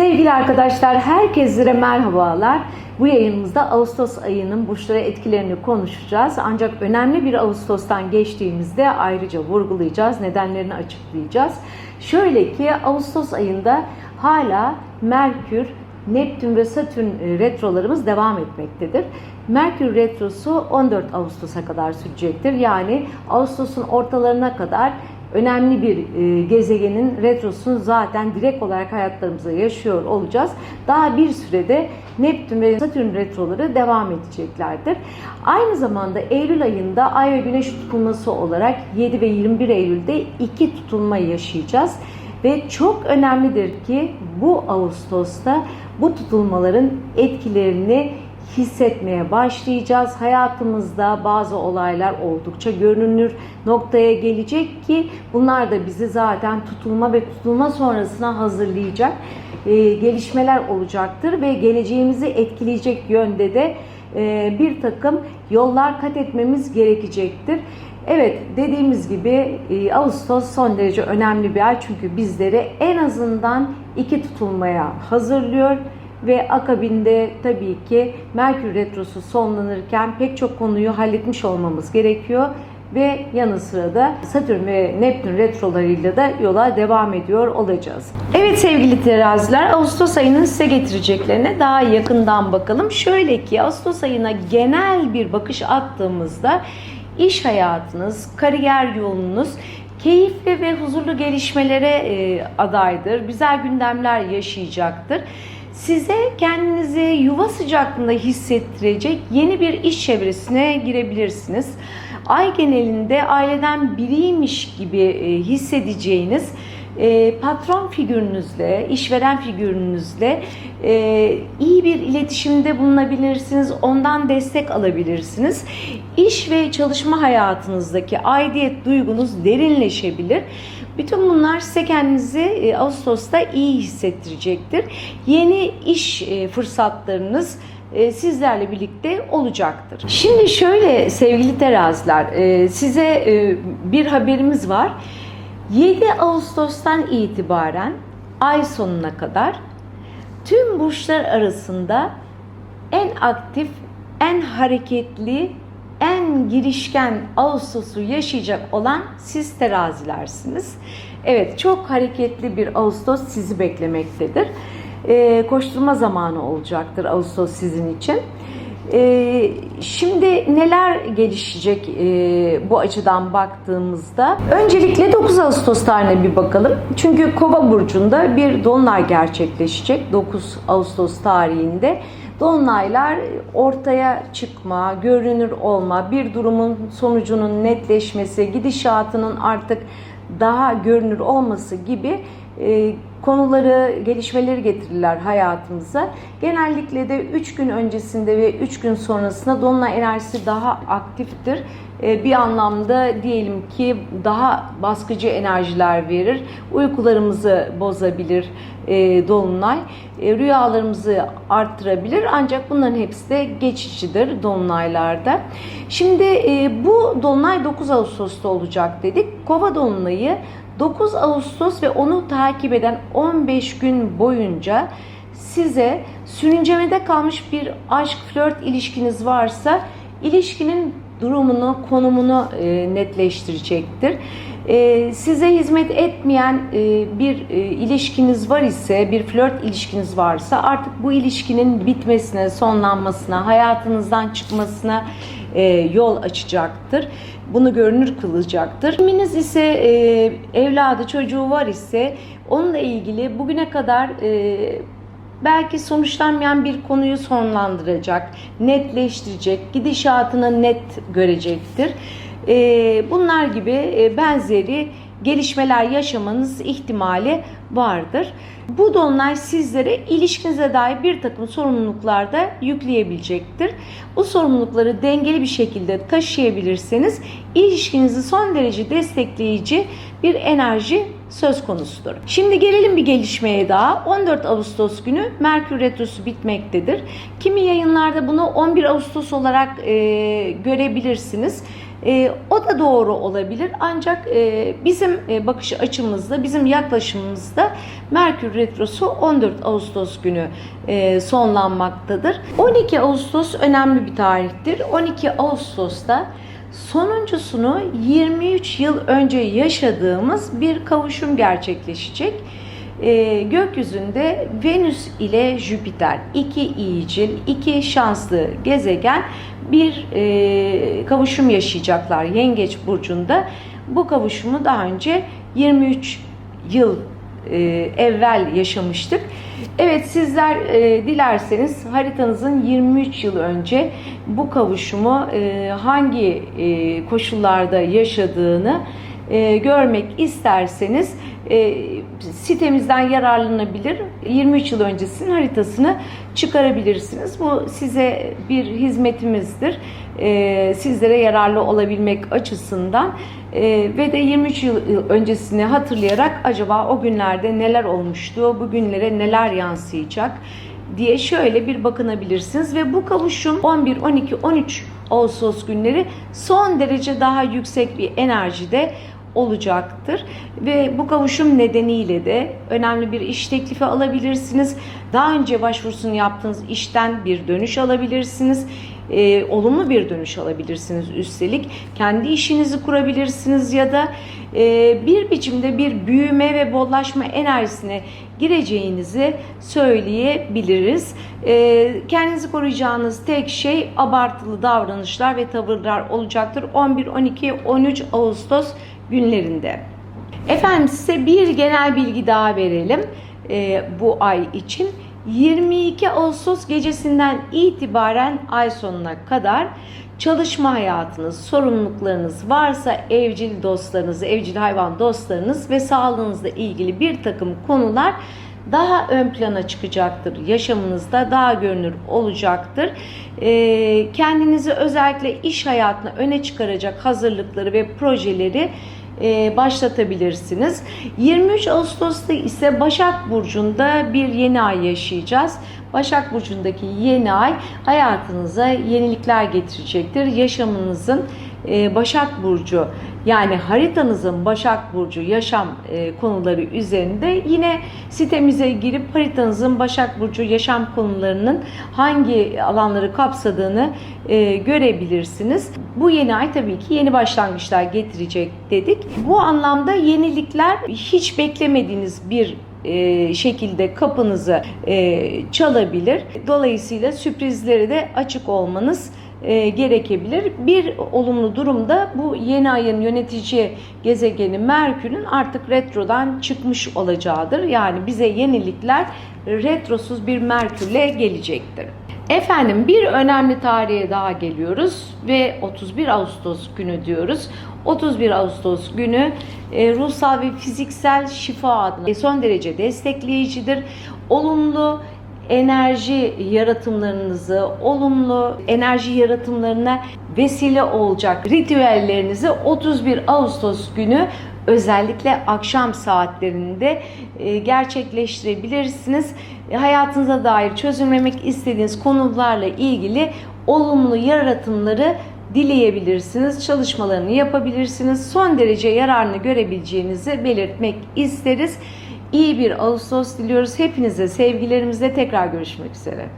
Sevgili arkadaşlar, herkese merhabalar. Bu yayınımızda Ağustos ayının burçlara etkilerini konuşacağız. Ancak önemli bir Ağustos'tan geçtiğimizde ayrıca vurgulayacağız, nedenlerini açıklayacağız. Şöyle ki Ağustos ayında hala Merkür, Neptün ve Satürn e, retrolarımız devam etmektedir. Merkür retrosu 14 Ağustos'a kadar sürecektir. Yani Ağustos'un ortalarına kadar önemli bir e, gezegenin retrosunu zaten direkt olarak hayatlarımıza yaşıyor olacağız. Daha bir sürede Neptün ve Satürn retroları devam edeceklerdir. Aynı zamanda Eylül ayında Ay ve Güneş tutulması olarak 7 ve 21 Eylül'de iki tutulma yaşayacağız. Ve çok önemlidir ki bu Ağustos'ta bu tutulmaların etkilerini hissetmeye başlayacağız. Hayatımızda bazı olaylar oldukça görünür noktaya gelecek ki bunlar da bizi zaten tutulma ve tutulma sonrasına hazırlayacak e, gelişmeler olacaktır ve geleceğimizi etkileyecek yönde de e, bir takım yollar kat etmemiz gerekecektir. Evet dediğimiz gibi e, Ağustos son derece önemli bir ay çünkü bizleri en azından iki tutulmaya hazırlıyor ve akabinde tabii ki Merkür Retrosu sonlanırken pek çok konuyu halletmiş olmamız gerekiyor ve yanı sıra da Satürn ve Neptün retrolarıyla da yola devam ediyor olacağız. Evet sevgili teraziler Ağustos ayının size getireceklerine daha yakından bakalım. Şöyle ki Ağustos ayına genel bir bakış attığımızda iş hayatınız, kariyer yolunuz keyifli ve huzurlu gelişmelere e, adaydır. Güzel gündemler yaşayacaktır size kendinizi yuva sıcaklığında hissettirecek yeni bir iş çevresine girebilirsiniz. Ay genelinde aileden biriymiş gibi e, hissedeceğiniz e, patron figürünüzle, işveren figürünüzle e, iyi bir iletişimde bulunabilirsiniz, ondan destek alabilirsiniz. İş ve çalışma hayatınızdaki aidiyet duygunuz derinleşebilir. Bütün bunlar size kendinizi e, Ağustos'ta iyi hissettirecektir. Yeni iş e, fırsatlarınız e, sizlerle birlikte olacaktır. Şimdi şöyle sevgili teraziler size bir haberimiz var. 7 Ağustos'tan itibaren ay sonuna kadar tüm burçlar arasında en aktif, en hareketli, en girişken Ağustos'u yaşayacak olan siz terazilersiniz. Evet çok hareketli bir Ağustos sizi beklemektedir. Ee, koşturma zamanı olacaktır Ağustos sizin için. Ee, şimdi neler gelişecek e, bu açıdan baktığımızda? Öncelikle 9 Ağustos tarihine bir bakalım. Çünkü Kova burcunda bir dolunay gerçekleşecek 9 Ağustos tarihinde. Dolunaylar ortaya çıkma, görünür olma, bir durumun sonucunun netleşmesi, gidişatının artık daha görünür olması gibi e, konuları, gelişmeleri getirirler hayatımıza. Genellikle de 3 gün öncesinde ve 3 gün sonrasında dolunay enerjisi daha aktiftir. E, bir anlamda diyelim ki daha baskıcı enerjiler verir. Uykularımızı bozabilir e, dolunay. E, rüyalarımızı arttırabilir ancak bunların hepsi de geçicidir dolunaylarda. Şimdi bu dolunay 9 Ağustos'ta olacak dedik. Kova dolunayı 9 Ağustos ve onu takip eden 15 gün boyunca size sürüncemede kalmış bir aşk flört ilişkiniz varsa ilişkinin durumunu, konumunu e, netleştirecektir. E, size hizmet etmeyen e, bir ilişkiniz var ise, bir flört ilişkiniz varsa artık bu ilişkinin bitmesine, sonlanmasına, hayatınızdan çıkmasına e, yol açacaktır. Bunu görünür kılacaktır. Kiminiz ise e, evladı, çocuğu var ise onunla ilgili bugüne kadar e, belki sonuçlanmayan bir konuyu sonlandıracak, netleştirecek, gidişatını net görecektir. E, bunlar gibi e, benzeri gelişmeler yaşamanız ihtimali vardır. Bu dolunay sizlere ilişkinize dair bir takım sorumluluklar da yükleyebilecektir. Bu sorumlulukları dengeli bir şekilde taşıyabilirseniz ilişkinizi son derece destekleyici bir enerji söz konusudur. Şimdi gelelim bir gelişmeye daha. 14 Ağustos günü Merkür Retrosu bitmektedir. Kimi yayınlarda bunu 11 Ağustos olarak e, görebilirsiniz. E, o da doğru olabilir ancak e, bizim e, bakış açımızda, bizim yaklaşımımızda Merkür Retrosu 14 Ağustos günü e, sonlanmaktadır. 12 Ağustos önemli bir tarihtir. 12 Ağustos'ta sonuncusunu 23 yıl önce yaşadığımız bir kavuşum gerçekleşecek. E, gökyüzünde Venüs ile Jüpiter iki iyicil, iki şanslı gezegen bir e, kavuşum yaşayacaklar Yengeç burcunda. Bu kavuşumu daha önce 23 yıl e, evvel yaşamıştık. Evet sizler e, dilerseniz haritanızın 23 yıl önce bu kavuşumu e, hangi e, koşullarda yaşadığını e, görmek isterseniz e, sitemizden yararlanabilir. 23 yıl öncesinin haritasını çıkarabilirsiniz. Bu size bir hizmetimizdir. E, sizlere yararlı olabilmek açısından e, ve de 23 yıl öncesini hatırlayarak acaba o günlerde neler olmuştu, bugünlere neler yansıyacak diye şöyle bir bakınabilirsiniz ve bu kavuşum 11, 12, 13 Ağustos günleri son derece daha yüksek bir enerjide olacaktır ve bu kavuşum nedeniyle de önemli bir iş teklifi alabilirsiniz. Daha önce başvurusunu yaptığınız işten bir dönüş alabilirsiniz. Ee, olumlu bir dönüş alabilirsiniz üstelik. Kendi işinizi kurabilirsiniz ya da e, bir biçimde bir büyüme ve bollaşma enerjisine gireceğinizi söyleyebiliriz. E, kendinizi koruyacağınız tek şey abartılı davranışlar ve tavırlar olacaktır. 11, 12, 13 Ağustos günlerinde. Efendim size bir genel bilgi daha verelim e, bu ay için. 22 Ağustos gecesinden itibaren ay sonuna kadar çalışma hayatınız, sorumluluklarınız varsa evcil dostlarınız, evcil hayvan dostlarınız ve sağlığınızla ilgili bir takım konular daha ön plana çıkacaktır. Yaşamınızda daha görünür olacaktır. Ee, kendinizi özellikle iş hayatına öne çıkaracak hazırlıkları ve projeleri e, başlatabilirsiniz. 23 Ağustos'ta ise Başak Burcu'nda bir yeni ay yaşayacağız. Başak Burcu'ndaki yeni ay hayatınıza yenilikler getirecektir. Yaşamınızın e, Başak Burcu yani haritanızın Başak Burcu yaşam e, konuları üzerinde yine sitemize girip haritanızın Başak Burcu yaşam konularının hangi alanları kapsadığını e, görebilirsiniz. Bu yeni ay tabii ki yeni başlangıçlar getirecek dedik. Bu anlamda yenilikler hiç beklemediğiniz bir e, şekilde kapınızı çalabilir. Dolayısıyla sürprizlere de açık olmanız e, gerekebilir. Bir olumlu durumda bu yeni ayın yönetici gezegeni Merkür'ün artık retrodan çıkmış olacağıdır. Yani bize yenilikler retrosuz bir Merkür'le gelecektir. Efendim bir önemli tarihe daha geliyoruz ve 31 Ağustos günü diyoruz. 31 Ağustos günü e, ruhsal ve fiziksel şifa adına son derece destekleyicidir. Olumlu enerji yaratımlarınızı, olumlu enerji yaratımlarına vesile olacak ritüellerinizi 31 Ağustos günü özellikle akşam saatlerinde e, gerçekleştirebilirsiniz. E, Hayatınıza dair çözülmemek istediğiniz konularla ilgili olumlu yaratımları dileyebilirsiniz. Çalışmalarını yapabilirsiniz. Son derece yararını görebileceğinizi belirtmek isteriz. İyi bir Ağustos diliyoruz. Hepinize sevgilerimizle tekrar görüşmek üzere.